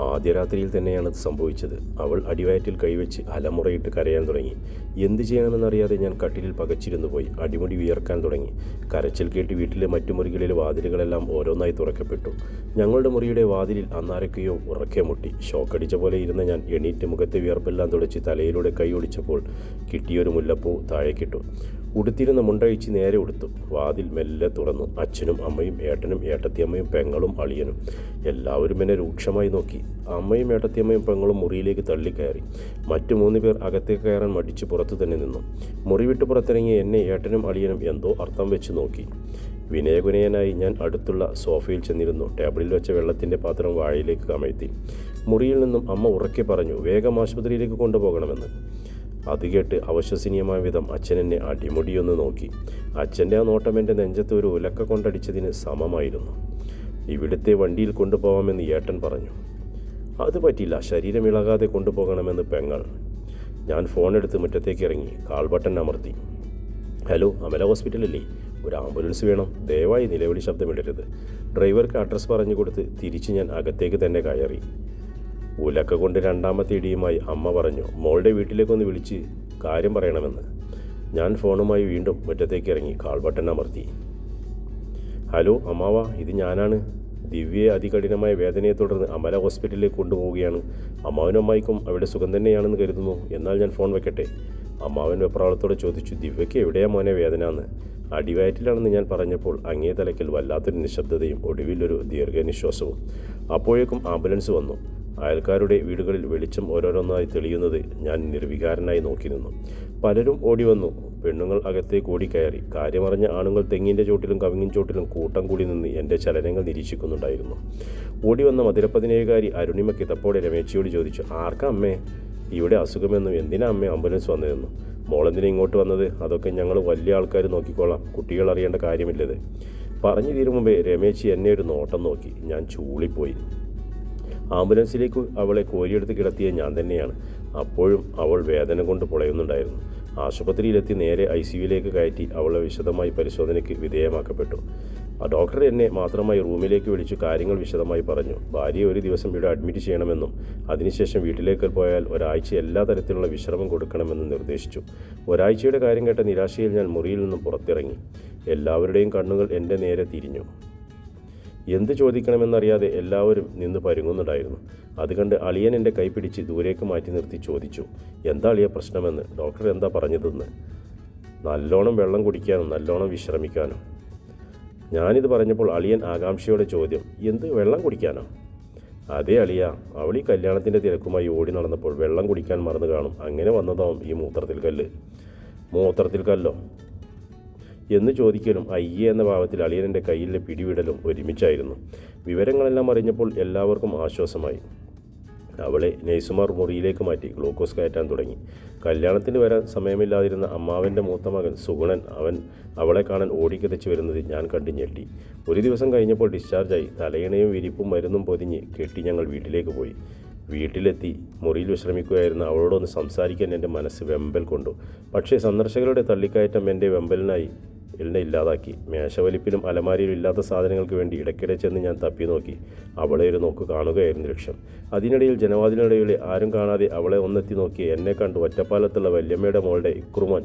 ആദ്യ രാത്രിയിൽ തന്നെയാണ് അത് സംഭവിച്ചത്. അവൾ അടിവയറ്റിൽ കൈവച്ച് അലമുറയിട്ട് കരയാൻ തുടങ്ങി. എന്ത് ചെയ്യണമെന്നറിയാതെ ഞാൻ കട്ടിലിൽ പകച്ചിരുന്നു പോയി. അടിമുടി വിയർക്കാൻ തുടങ്ങി. കരച്ചിൽ കേട്ട് വീട്ടിലെ മറ്റു മുറികളിലെ വാതിലുകളെല്ലാം ഓരോന്നായി തുറക്കപ്പെട്ടു. ഞങ്ങളുടെ മുറിയുടെ വാതിലിൽ അന്നാരൊക്കെയോ ഉറക്കെ മുട്ടി. ഷോക്കടിച്ച പോലെ ഇരുന്ന ഞാൻ എണീറ്റ് മുഖത്തെ വിയർപ്പെല്ലാം തുടച്ച് തലയിലൂടെ കൈ ഒളിച്ചപ്പോൾ കിട്ടിയൊരു മുല്ലപ്പൂ താഴെ താഴേക്കിട്ടു. ഉടുത്തിരുന്ന മുണ്ടഴിച്ച് നേരെ ഉടുത്തു. വാതിൽ മെല്ലെ തുറന്നു. അച്ഛനും അമ്മയും ഏട്ടനും ഏട്ടത്തിയമ്മയും പെങ്ങളും അളിയനും. എല്ലാവരും എന്നെ രൂക്ഷമായി നോക്കി. അമ്മയും ഏട്ടത്തിയമ്മയും പെങ്ങളും മുറിയിലേക്ക് തള്ളിക്കയറി. മറ്റു മൂന്ന് പേർ അകത്തേക്ക് കയറാൻ മടിച്ച് പുറത്തു തന്നെ നിന്നു. മുറി വിട്ട് പുറത്തിറങ്ങിയ എന്നെ ഏട്ടനും അളിയനും എന്തോ അർത്ഥം വെച്ച് നോക്കി. വിനയകുനയനായി ഞാൻ അടുത്തുള്ള സോഫയിൽ ചെന്നിരുന്നു. ടേബിളിൽ വെച്ച വെള്ളത്തിന്റെ പാത്രം വാഴയിലേക്ക് കമഴ്ത്തി. മുറിയിൽ നിന്നും അമ്മ ഉറക്കെ പറഞ്ഞു വേഗം ആശുപത്രിയിലേക്ക് കൊണ്ടുപോകണമെന്ന്. അത് കേട്ട് അവശ്വസനീയമായ വിധം അച്ഛൻ എന്നെ അടിമുടിയൊന്ന് നോക്കി. അച്ഛന്റെ ആ നോട്ടം എന്റെ നെഞ്ചത്ത് ഒരു ഉലക്ക കൊണ്ടടിച്ചതിന് സമമായിരുന്നു. ഇവിടുത്തെ വണ്ടിയിൽ കൊണ്ടുപോകാമെന്ന് ഏട്ടൻ പറഞ്ഞു. അത് പറ്റില്ല ശരീരം ഇളകാതെ കൊണ്ടുപോകണമെന്ന് പെങ്ങൾ. ഞാൻ ഫോൺ എടുത്ത് മുറ്റത്തേക്ക് ഇറങ്ങി കാൾ ബട്ടൺ അമർത്തി. ഹലോ അമല ഹോസ്പിറ്റലല്ലേ? ഒരു ആംബുലൻസ് വേണം. ദയവായി നിലവിളി ശബ്ദമിടരുത്. ഡ്രൈവർക്ക് അഡ്രസ്സ് പറഞ്ഞു കൊടുത്ത് തിരിച്ച് ഞാൻ അകത്തേക്ക് തന്നെ കയറി. ഉലക്ക കൊണ്ട് രണ്ടാമത്തെ ഇടിയുമായി അമ്മ പറഞ്ഞു മോളുടെ വീട്ടിലേക്കൊന്ന് വിളിച്ച് കാര്യം പറയണമെന്ന്. ഞാൻ ഫോണുമായി വീണ്ടും മുറ്റത്തേക്ക് ഇറങ്ങി കാൾ ബട്ടൺ അമർത്തി. ഹലോ അമ്മാവ ഇത് ഞാനാണ്. ദിവ്യയെ അതികഠിനമായ വേദനയെ തുടർന്ന് അമല ഹോസ്പിറ്റലിലേക്ക് കൊണ്ടുപോവുകയാണ്. അമ്മാവനും അമ്മായിക്കും അവിടെ സുഖം തന്നെയാണെന്ന് കരുതുന്നു. എന്നാൽ ഞാൻ ഫോൺ വെക്കട്ടെ? അമ്മാവൻ വെപ്രാളത്തോടെ ചോദിച്ചു ദിവ്യയ്ക്ക് എവിടെയാ മോനെ വേദന എന്ന് അടിവയറ്റിലാണെന്ന് ഞാൻ പറഞ്ഞപ്പോൾ അങ്ങേ തലയ്ക്കൽ വല്ലാത്തൊരു നിശബ്ദതയും ഒടുവിലൊരു ദീർഘനിശ്വാസവും. അപ്പോഴേക്കും ആംബുലൻസ് വന്നു. അയൽക്കാരുടെ വീടുകളിൽ വെളിച്ചം ഓരോരോന്നായി തെളിയുന്നത് ഞാൻ നിർവികാരനായി നോക്കി നിന്നു പലരും ഓടി വന്നു. പെണ്ണുങ്ങൾ അകത്തേക്ക് കയറി. കാര്യമറിഞ്ഞ ആണുങ്ങൾ തെങ്ങിന്റെ ചോട്ടിലും കവിങ്ങിൻ ചോട്ടിലും കൂട്ടം കൂടി നിന്ന് എന്റെ ചലനങ്ങൾ നിരീക്ഷിക്കുന്നുണ്ടായിരുന്നു. ഓടി വന്ന മധുരപ്പതിനേഴുകാരി അരുണിമ കിതപ്പോടെ രമേശിയോട് ചോദിച്ചു ആർക്കാ അമ്മേ? ഇവിടെ അസുഖമെന്നും എന്തിനാ അമ്മേ ആംബുലൻസ് വന്നതെന്നും? മോളെന്തിനാ ഇങ്ങോട്ട് വന്നത്? അതൊക്കെ ഞങ്ങൾ വലിയ ആൾക്കാർ നോക്കിക്കോളാം. കുട്ടികൾ അറിയേണ്ട കാര്യമില്ലത്. പറഞ്ഞു തീരും മുമ്പേ രമേശി എന്നെ ഒരു നോട്ടം നോക്കി. ഞാൻ ചൂളിപ്പോയി. ആംബുലൻസിലേക്ക് അവളെ കോരിയെടുത്ത് കിടത്തിയ ഞാൻ തന്നെയാണ്. അപ്പോഴും അവൾ വേദന കൊണ്ട് പുളയുന്നുണ്ടായിരുന്നു. ആശുപത്രിയിലെത്തി നേരെ ഐ സിയുയിലേക്ക് കയറ്റി അവളെ വിശദമായി പരിശോധനയ്ക്ക് വിധേയമാക്കപ്പെട്ടു. ആ ഡോക്ടർ എന്നെ മാത്രമായി റൂമിലേക്ക് വിളിച്ചു കാര്യങ്ങൾ വിശദമായി പറഞ്ഞു. ഭാര്യയെ ഒരു ദിവസം ഇവിടെ അഡ്മിറ്റ് ചെയ്യണമെന്നും അതിനുശേഷം വീട്ടിലേക്ക് പോയാൽ ഒരാഴ്ച എല്ലാ തരത്തിലുള്ള വിശ്രമം കൊടുക്കണമെന്നും നിർദ്ദേശിച്ചു. ഒരാഴ്ചയുടെ കാര്യം കേട്ട നിരാശയിൽ ഞാൻ മുറിയിൽ നിന്നും പുറത്തിറങ്ങി. എല്ലാവരുടെയും കണ്ണുകൾ എന്റെ നേരെ തിരിഞ്ഞു. എന്ത് ചോദിക്കണമെന്നറിയാതെ എല്ലാവരും നിന്ന് പരുങ്ങുന്നുണ്ടായിരുന്നു. അത് കണ്ട് അളിയൻ എന്റെ കൈ പിടിച്ച് ദൂരേക്ക് മാറ്റി നിർത്തി ചോദിച്ചു എന്താ അളിയ പ്രശ്നമെന്ന്? ഡോക്ടർ എന്താ പറഞ്ഞതെന്ന്? നല്ലോണം വെള്ളം കുടിക്കാനും നല്ലോണം വിശ്രമിക്കാനും. ഞാനിത് പറഞ്ഞപ്പോൾ അളിയൻ ആകാംക്ഷയോടെ ചോദ്യം എന്ത് വെള്ളം കുടിക്കാനോ? അതേ അളിയ അവൾ ഈ കല്യാണത്തിന്റെ തിരക്കുമായി ഓടി നടന്നപ്പോൾ വെള്ളം കുടിക്കാൻ മറന്നു കാണും. അങ്ങനെ വന്നതാവും ഈ മൂത്രത്തിൽ കല്ല് മൂത്രത്തിൽ കല്ലോ എന്ന് ചോദിക്കലും അയ്യേ എന്ന ഭാവത്തിൽ അളിയനന്റെ കയ്യിലെ പിടിവിടലും ഒരുമിച്ചായിരുന്നു. വിവരങ്ങളെല്ലാം അറിഞ്ഞപ്പോൾ എല്ലാവർക്കും ആശ്വാസമായി. അവളെ നേഴ്സുമാർ മുറിയിലേക്ക് മാറ്റി ഗ്ലൂക്കോസ് കയറ്റാൻ തുടങ്ങി. കല്യാണത്തിന് വരാൻ സമയമില്ലാതിരുന്ന അമ്മാവന്റെ മൂത്ത മകൻ സുഗുണൻ അവൻ അവളെ കാണാൻ ഓടിക്കതച്ച് വരുന്നത് ഞാൻ കണ്ടു ഞെട്ടി. ഒരു ദിവസം കഴിഞ്ഞപ്പോൾ ഡിസ്ചാർജായി. തലയിണയും വിരിപ്പും മരുന്നും പൊതിഞ്ഞ് കെട്ടി ഞങ്ങൾ വീട്ടിലേക്ക് പോയി. വീട്ടിലെത്തി മുറിയിൽ വിശ്രമിക്കുകയായിരുന്ന അവളോടൊന്ന് സംസാരിക്കാൻ എന്റെ മനസ്സ് വെമ്പൽ കൊണ്ടു. പക്ഷേ സന്ദർശകരുടെ തള്ളിക്കയറ്റം എന്റെ വെമ്പലിനായി എന്നെ ഇല്ലാതാക്കി. മേശവലിപ്പിലും അലമാരിയിലും ഇല്ലാത്ത സാധനങ്ങൾക്ക് വേണ്ടി ഇടയ്ക്കിടെ ചെന്ന് ഞാൻ തപ്പി നോക്കി. അവളെ ഒരു നോക്ക് കാണുകയായിരുന്നു ലക്ഷ്യം അതിനിടയിൽ ജനവാദിനിടയിലെ ആരും കാണാതെ അവളെ ഒന്നെത്തി നോക്കി എന്നെ കണ്ടു. ഒറ്റപ്പാലത്തുള്ള വല്യമ്മയുടെ മോളുടെ ഇക്രുമാൻ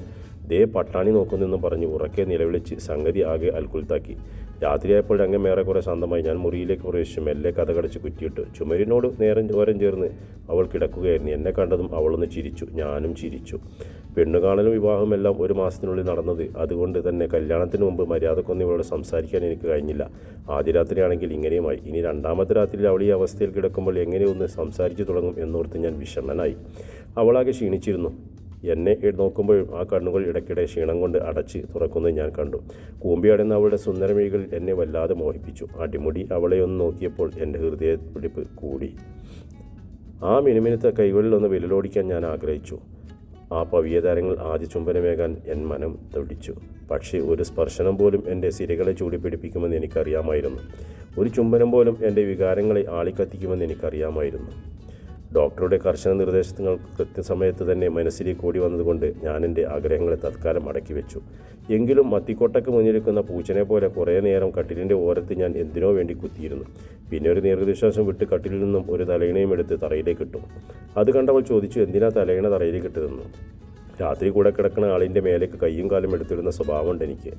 ദേ പട്ടാണി നോക്കുന്നെന്നും പറഞ്ഞ് ഉറക്കെ നിലവിളിച്ച് സംഗതി ആകെ അൽക്കുൽത്താക്കി രാത്രിയായപ്പോൾ രംഗം ഏറെക്കുറെ ശാന്തമായി. ഞാൻ മുറിയിലേക്ക് പ്രവേശിച്ചു. മെല്ലെ കഥകടച്ച് കുറ്റിയിട്ടു. ചുമരിനോട് നേരം ഓരം ചേർന്ന് അവൾ കിടക്കുകയായിരുന്നു. എന്നെ കണ്ടതും അവളൊന്ന് ചിരിച്ചു. ഞാനും ചിരിച്ചു. പെണ്ണുകാണലും വിവാഹമെല്ലാം ഒരു മാസത്തിനുള്ളിൽ നടന്നത്. അതുകൊണ്ട് തന്നെ കല്യാണത്തിന് മുമ്പ് മര്യാദക്കൊന്നും ഇവളോട് സംസാരിക്കാൻ എനിക്ക് കഴിഞ്ഞില്ല. ആദ്യ രാത്രിയാണെങ്കിൽ ഇങ്ങനെയുമായി. ഇനി രണ്ടാമത്തെ രാത്രിയിൽ അവൾ ഈ അവസ്ഥയിൽ കിടക്കുമ്പോൾ എങ്ങനെയൊന്ന് സംസാരിച്ചു തുടങ്ങും എന്നോർത്ത് ഞാൻ വിഷമനായി. അവളാകെ ക്ഷീണിച്ചിരുന്നു. എന്നെ നോക്കുമ്പോഴും ആ കണ്ണുകൾ ഇടയ്ക്കിടെ ക്ഷീണം കൊണ്ട് അടച്ച് തുറക്കുന്നത് ഞാൻ കണ്ടു. കൂമ്പിയടന്ന അവളുടെ സുന്ദരമിഴികൾ എന്നെ വല്ലാതെ മോഹിപ്പിച്ചു. അടിമുടി അവളെ ഒന്ന് നോക്കിയപ്പോൾ എന്റെ ഹൃദയ പിടിപ്പ് കൂടി. ആ മിനുമിനുത്ത കൈകളിലൊന്ന് വിരലോടിക്കാൻ ഞാൻ ആഗ്രഹിച്ചു. ആ പവിയതാരങ്ങൾ ആദ്യ ചുംബനമേകാൻ എൻ മനം തുടിച്ചു. പക്ഷേ ഒരു സ്പർശനം പോലും എന്റെ സിരകളെ ചൂടിപ്പിടിപ്പിക്കുമെന്ന് എനിക്കറിയാമായിരുന്നു. ഒരു ചുംബനം പോലും എന്റെ വികാരങ്ങളെ ആളിക്കത്തിക്കുമെന്ന് എനിക്കറിയാമായിരുന്നു. ഡോക്ടറുടെ കർശന നിർദ്ദേശങ്ങൾ കൃത്യസമയത്ത് തന്നെ മനസ്സിലേക്ക് ഓടി വന്നതുകൊണ്ട് ഞാൻ എന്റെ ആഗ്രഹങ്ങളെ തത്കാലം അടക്കി വെച്ചു. എങ്കിലും മത്തിക്കൊട്ടയ്ക്ക് മുന്നിലിരിക്കുന്ന പൂച്ചനെ പോലെ കുറേ നേരം കട്ടിലിന്റെ ഓരത്ത് ഞാൻ എന്തിനോ വേണ്ടി കുത്തിയിരുന്നു. പിന്നെ ഒരു ദീർഘനിശ്വാസം വിട്ട് കട്ടിലിൽ നിന്നും ഒരു തലയിണയും എടുത്ത് തറയിലേക്ക് ഇട്ടു. അത് കണ്ടവൾ ചോദിച്ചു എന്തിനാ തലയിണ തറയിലേക്ക് ഇട്ടതെന്ന്? രാത്രി കൂടെ കിടക്കുന്ന ആളിന്റെ മേലേക്ക് കയ്യും കാലും എടുത്തിടുന്ന സ്വഭാവമുണ്ട് എനിക്ക്.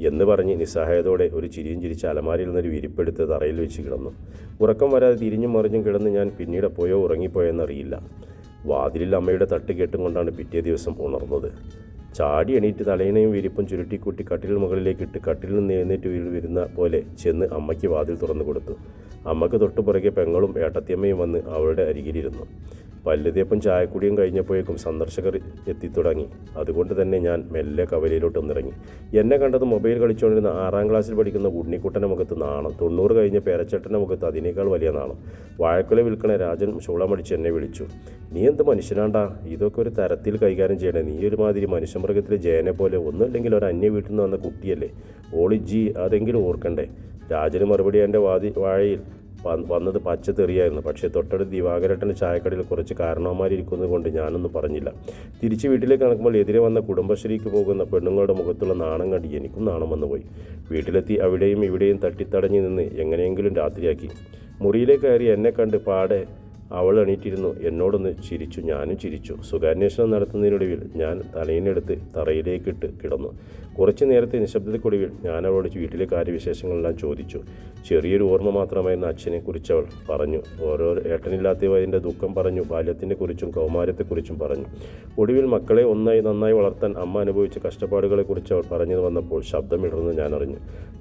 എന്ന് പറഞ്ഞ് നിസ്സഹായതോടെ ഒരു ചിരിയും ചിരിച്ച് അലമാരിയിൽ നിന്നൊരു വിരിപ്പെടുത്ത് തറയിൽ വെച്ച് കിടന്നു. ഉറക്കം വരാതെ തിരിഞ്ഞും മറിഞ്ഞും കിടന്ന് ഞാൻ പിന്നീട് പോയോ ഉറങ്ങിപ്പോയെന്നറിയില്ല. വാതിലിൽ അമ്മയുടെ തട്ട് കേട്ടും കൊണ്ടാണ് പിറ്റേ ദിവസം ഉണർന്നത്. ചാടി എണീറ്റ് തലയിണയും വിരിപ്പും ചുരുട്ടിക്കൂട്ടി കട്ടിലിന് മുകളിലേക്ക് ഇട്ട് കട്ടിലിൽ നിന്ന് എഴുന്നേറ്റ് വീട് വരുന്ന പോലെ ചെന്ന് അമ്മയ്ക്ക് വാതിൽ തുറന്നു കൊടുത്തു. അമ്മയ്ക്ക് തൊട്ടുപുറകെ പെങ്ങളും ഏട്ടത്തിയമ്മയും വന്ന് അവളുടെ അരികിലിരുന്നു. പല്ലുതേപ്പും ചായക്കുടിയും കഴിഞ്ഞപ്പോഴേക്കും സന്ദർശകർ എത്തിത്തുടങ്ങി. അതുകൊണ്ട് തന്നെ ഞാൻ മെല്ലെ കവലയിലോട്ട് ഒന്നിറങ്ങി എന്നെ കണ്ടത് മൊബൈൽ കളിച്ചുകൊണ്ടിരുന്ന ആറാം ക്ലാസ്സിൽ പഠിക്കുന്ന ഉണ്ണിക്കുട്ടന്റെ മുഖത്ത് നാണം. തൊണ്ണൂറ് കഴിഞ്ഞ പേരച്ചട്ടന്റെ മുഖത്ത് അതിനേക്കാൾ വലിയ നാണം. വാഴക്കുല വിൽക്കണ രാജൻ ചൂളമടിച്ച് എന്നെ വിളിച്ചു. നീ എന്ത് മനുഷ്യനാണ്ടാ? ഇതൊക്കെ ഒരു തരത്തിൽ കൈകാര്യം ചെയ്യണേ. നീ ഒരുമാതിരി മനുഷ്യമൃഗത്തിലെ ജയനെ പോലെ ഒന്നുമില്ലെങ്കിൽ ഒരു അന്യ വീട്ടിൽ നിന്ന് വന്ന കുട്ടിയല്ലേ? ഓളിജി അതെങ്കിലും ഓർക്കണ്ടേ? രാജന് മറുപടി എന്റെ വാതി വാഴയിൽ വന്നത് പച്ച തെറിയായിരുന്നു. പക്ഷേ തൊട്ടടുത്ത് ദിവാകരട്ടൻ ചായക്കടയിൽ കുറച്ച് കാരണവന്മാരിരിക്കുന്നത് കൊണ്ട് ഞാനൊന്നും പറഞ്ഞില്ല. തിരിച്ച് വീട്ടിലേക്ക് നടക്കുമ്പോൾ എതിരെ വന്ന കുടുംബശ്രീക്ക് പോകുന്ന പെണ്ണുങ്ങളുടെ മുഖത്തുള്ള നാണം കണ്ടി എനിക്കും നാണം വന്നുപോയി വീട്ടിലെത്തി അവിടെയും ഇവിടെയും തട്ടിത്തടഞ്ഞു നിന്ന് എങ്ങനെയെങ്കിലും രാത്രിയാക്കി. മുറിയിലേക്ക് കയറി എന്നെ കണ്ട് പാടെ അവൾ എണീറ്റിരുന്നു. എന്നോടൊന്ന് ചിരിച്ചു. ഞാനും ചിരിച്ചു. സുഖാന്വേഷണം നടത്തുന്നതിനൊടുവിൽ ഞാൻ തലയിനെടുത്ത് തറയിലേക്കിട്ട് കിടന്നു. കുറച്ചു നേരത്തെ നിശബ്ദതയ്ക്കൊടുവിൽ ഞാൻ അവളോട് വീട്ടിലെ കാര്യവിശേഷങ്ങളെല്ലാം ചോദിച്ചു. ചെറിയൊരു ഓർമ്മ മാത്രമായിരുന്ന അച്ഛനെ കുറിച്ച് അവൾ പറഞ്ഞു. ഓരോ ഏട്ടനില്ലാത്തതിന്റെ ദുഃഖം പറഞ്ഞു. ബാല്യത്തിന്റെ കുറിച്ചും കൗമാരത്തെക്കുറിച്ചും പറഞ്ഞു. ഒടുവിൽ മക്കളെ ഒന്നായി നന്നായി വളർത്താൻ അമ്മ അനുഭവിച്ച കഷ്ടപ്പാടുകളെക്കുറിച്ച് അവൾ പറഞ്ഞു വന്നപ്പോൾ ശബ്ദമിടർന്ന് ഞാൻ അറിഞ്ഞു.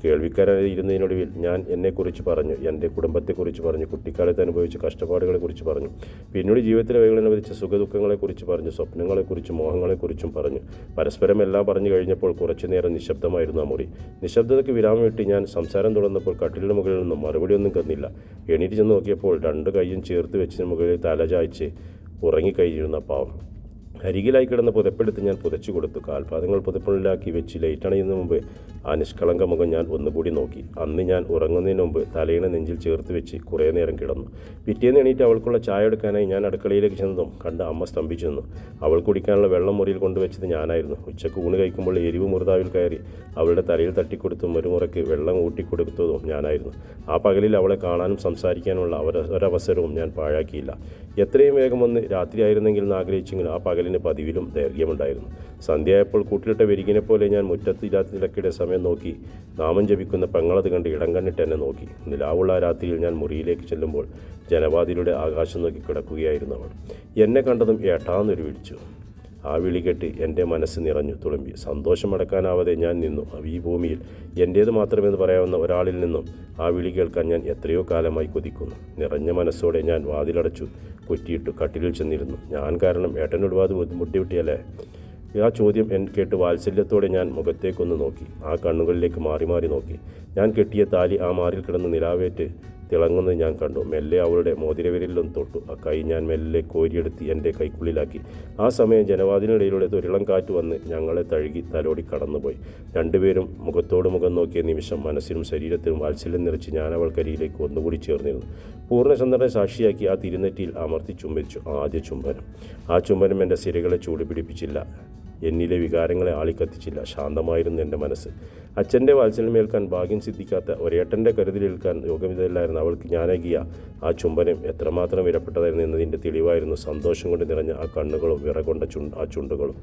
കേൾവിക്കാരായി ഇരുന്നതിനൊടുവിൽ ഞാൻ എന്നെക്കുറിച്ച് പറഞ്ഞു. എന്റെ കുടുംബത്തെക്കുറിച്ച് പറഞ്ഞു. കുട്ടിക്കാലത്ത് അനുഭവിച്ച കഷ്ടപ്പാടുകളെക്കുറിച്ച് പറഞ്ഞു. പിന്നീട് ജീവിതത്തിലെ വഴികൾ അനുവദിച്ച സുഖദുഃഖങ്ങളെക്കുറിച്ച് പറഞ്ഞു സ്വപ്നങ്ങളെക്കുറിച്ചും മോഹങ്ങളെക്കുറിച്ചും പറഞ്ഞു. പരസ്പരം എല്ലാം പറഞ്ഞു കഴിഞ്ഞപ്പോൾ കുറച്ചു നേരം നിശബ്ദമായിരുന്നു ആ മുറി. നിശബ്ദതയ്ക്ക് വിരാമം വിട്ട് ഞാൻ സംസാരം തുടർന്നപ്പോൾ കട്ടിലിന് മുകളിൽ നിന്നും മറുപടിയൊന്നും കന്നില്ല എണീറ്റ് ചെന്ന് നോക്കിയപ്പോൾ രണ്ട് കൈയും ചേർത്ത് വെച്ചതിന് മുകളിൽ തലചായ്ച്ച് ഉറങ്ങിക്കഴിഞ്ഞിരുന്ന പാവം. അരികിലായി കിടന്ന പുതപ്പെടുത്ത് ഞാൻ പുതച്ചു കൊടുത്തു. കാൽപാദങ്ങൾ പുതപ്പുള്ളിലാക്കി വെച്ച് ലൈറ്റണയുന്ന മുമ്പ് ആ നിഷ്കളങ്ക മുഖം ഞാൻ ഒന്നുകൂടി നോക്കി. അന്ന് ഞാൻ ഉറങ്ങുന്നതിന് മുമ്പ് തലയിണ നെഞ്ചിൽ ചേർത്ത് വെച്ച് കുറേ നേരം കിടന്നു. പിറ്റേന്ന് എണീറ്റ് അവൾക്കുള്ള ചായ എടുക്കാനായി ഞാൻ അടുക്കളയിലേക്ക് ചെന്നതും കണ്ട് അമ്മ സ്തംഭിച്ചു നിന്നു. അവൾ കുടിക്കാനുള്ള വെള്ളം മുറിയിൽ കൊണ്ടുവച്ചത് ഞാനായിരുന്നു. ഉച്ചയ്ക്ക് ഊണ് കഴിക്കുമ്പോൾ എരിവ് മുറുതാവിൽ കയറി അവളുടെ തലയിൽ തട്ടിക്കൊടുത്തും ഒരു മുറയ്ക്ക് വെള്ളം ഊട്ടിക്കൊടുത്തതും ഞാനായിരുന്നു. ആ പകലിൽ അവളെ കാണാനും സംസാരിക്കാനുമുള്ള അവരവസരവും ഞാൻ പാഴാക്കിയില്ല. എത്രയും വേഗം ഒന്ന് രാത്രിയായിരുന്നെങ്കിൽ എന്ന് ആഗ്രഹിച്ചെങ്കിലും ആ പകലിന് പതിവിലും ദൈർഘ്യമുണ്ടായിരുന്നു. സന്ധ്യയായപ്പോൾ കൂട്ടിലിട്ട വെരികിനെ പോലെ ഞാൻ മുറ്റത്തില്ലാത്തിടക്കിടെ സമയം നോക്കി നാമം ജപിക്കുന്ന പെങ്ങളത് കണ്ട് ഇടം കണ്ണിട്ട് എന്നെ നോക്കി. നിലാവുള്ള രാത്രിയിൽ ഞാൻ മുറിയിലേക്ക് ചെല്ലുമ്പോൾ ജനവാതിലൂടെ ആകാശം നോക്കി കിടക്കുകയായിരുന്നു അവൾ. എന്നെ കണ്ടതും ഏട്ടാന്നൊരു വിളിച്ചു. ആ വിളി കേട്ട് എന്റെ മനസ്സ് നിറഞ്ഞു തുളുമ്പി. സന്തോഷമടക്കാനാവാതെ ഞാൻ നിന്നു. ഈ ഭൂമിയിൽ എന്റേത് മാത്രമെന്ന് പറയാവുന്ന ഒരാളിൽ നിന്നും ആ വിളി കേൾക്കാൻ ഞാൻ എത്രയോ കാലമായി കൊതിക്കുന്നു. നിറഞ്ഞ മനസ്സോടെ ഞാൻ വാതിലടച്ചു കുറ്റിയിട്ടു കട്ടിലിൽ ചെന്നിരുന്നു. ഞാൻ കാരണം ഏട്ടനോട് വാത് മുട്ടിവിട്ടിയല്ലേ ആ ചോദ്യം എൻ കേട്ട് വാത്സല്യത്തോടെ ഞാൻ മുഖത്തേക്കൊന്ന് നോക്കി. ആ കണ്ണുകളിലേക്ക് മാറി മാറി നോക്കി. ഞാൻ കെട്ടിയ താലി ആ മാറിൽ കിടന്ന് നിലാവേറ്റ് തിളങ്ങുന്നത് ഞാൻ കണ്ടു. മെല്ലെ അവളുടെ മോതിരവിരലിലും തൊട്ടു. ആ കൈ ഞാൻ മെല്ലെ കോരിയെടുത്ത് എന്റെ കൈക്കുള്ളിലാക്കി ആ സമയം ജനവാദിനിടയിലൂടെ തൊരിളം കാറ്റ് വന്ന് ഞങ്ങളെ തഴുകി തലോടി കടന്നുപോയി. രണ്ടുപേരും മുഖത്തോട് മുഖം നോക്കിയ നിമിഷം മനസ്സിനും ശരീരത്തിനും വാത്സല്യം നിറച്ച് ഞാൻ അവൾക്കരിയിലേക്ക് ഒന്നുകൂടി ചേർന്നിരുന്നു. പൂർണചന്ദ്രനെ സാക്ഷിയാക്കി ആ തിരുനെറ്റിയിൽ അമർത്തി ചുംബിച്ചു ആദ്യ ചുംബനം. ആ ചുംബനം എന്റെ സിരകളെ ചൂടുപിടിപ്പിച്ചില്ല. എന്നിലെ വികാരങ്ങളെ ആളിക്കത്തിച്ചില്ല. ശാന്തമായിരുന്നു എന്റെ മനസ്സ്. അച്ഛന്റെ വാത്സല്യമേൽക്കാൻ ഭാഗ്യം സിദ്ധിക്കാത്ത ഒരേട്ടന്റെ കരുതലേൽക്കാൻ യോഗ്യമില്ലായിരുന്നു അവൾക്ക് ഞാനകിയ ആ ചുംബനം എത്രമാത്രം വിലപ്പെട്ടതായിരുന്നു എന്നതിന്റെ തെളിവായിരുന്നു സന്തോഷം കൊണ്ട് നിറഞ്ഞ ആ കണ്ണുകളും വിറകൊണ്ട ചുണ്ട് ആ ചുണ്ടുകളും.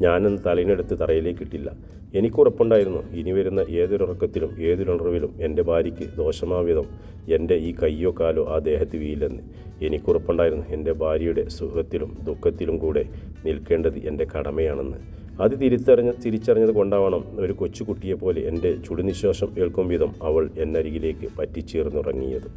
ഞാനെന്ന് തലയിനെടുത്ത് തറയിലേക്ക് ഇട്ടില്ല. എനിക്കുറപ്പുണ്ടായിരുന്നു. ഇനി വരുന്ന ഏതൊരുറക്കത്തിലും ഏതൊരുണർവിലും എന്റെ ഭാര്യയ്ക്ക് ദോഷമാവിധം എന്റെ ഈ കയ്യോ കാലോ ആ ദേഹത്ത് വീയില്ലെന്ന് എനിക്കുറപ്പുണ്ടായിരുന്നു. എന്റെ ഭാര്യയുടെ സുഖത്തിലും ദുഃഖത്തിലും കൂടെ നിൽക്കേണ്ടത് എന്റെ കടമയാണെന്ന്. അത് തിരിച്ചറിഞ്ഞ തിരിച്ചറിഞ്ഞത് കൊണ്ടാവണം ഒരു കൊച്ചുകുട്ടിയെപ്പോലെ എന്റെ ചുടുനിശ്വാസം ഏൽക്കും വിധം അവൾ എന്നരികിലേക്ക് പറ്റിച്ചേർന്നുറങ്ങിയത്.